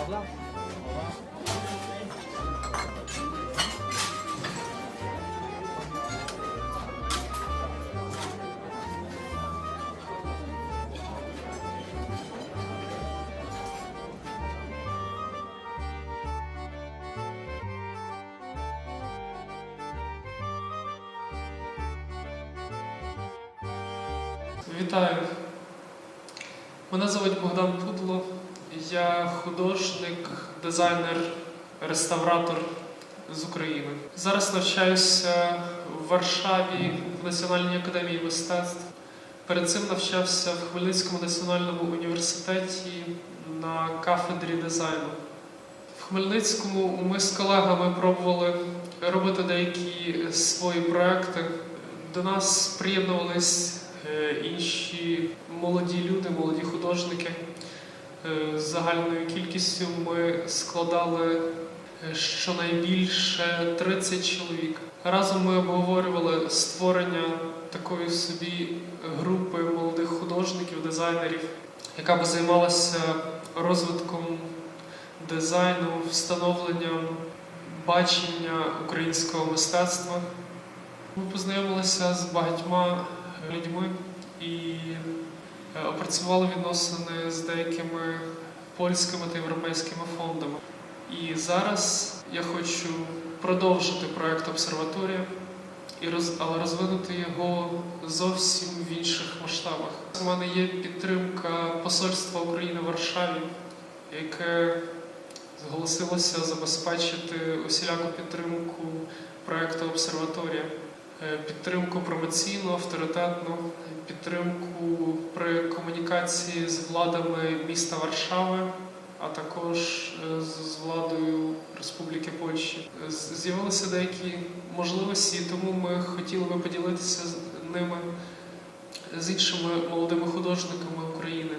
Prawda? Вітаю. Мене звуть Богдан Пудло. Я художник, дизайнер, реставратор з України. Зараз навчаюся в Варшаві в Національній академії мистецтв. Перед цим навчався в Хмельницькому національному університеті на кафедрі дизайну. В Хмельницькому ми з колегами пробували робити деякі свої проекти. До нас приєднувались е, інші молоді люди, молоді художники. Е, загальною кількістю ми складали е, щонайбільше 30 чоловік. Разом ми обговорювали створення такої собі групи молодих художників, дизайнерів, яка би займалася розвитком дизайну, встановленням бачення українського мистецтва. Ми познайомилися з багатьма людьми і опрацювали відносини з деякими польськими та європейськими фондами. І зараз я хочу продовжити проект обсерваторія, але розвинути його зовсім в інших масштабах. У мене є підтримка Посольства України в Варшаві, яке зголосилося забезпечити усіляку підтримку проекту обсерваторія, Е, підтримку промоційну, авторитетну, підтримку при комунікації з владами міста Варшави, а також е, з владою Республіки Польщі. Е, З'явилися деякі можливості, тому ми хотіли би поділитися ними з іншими молодими художниками України.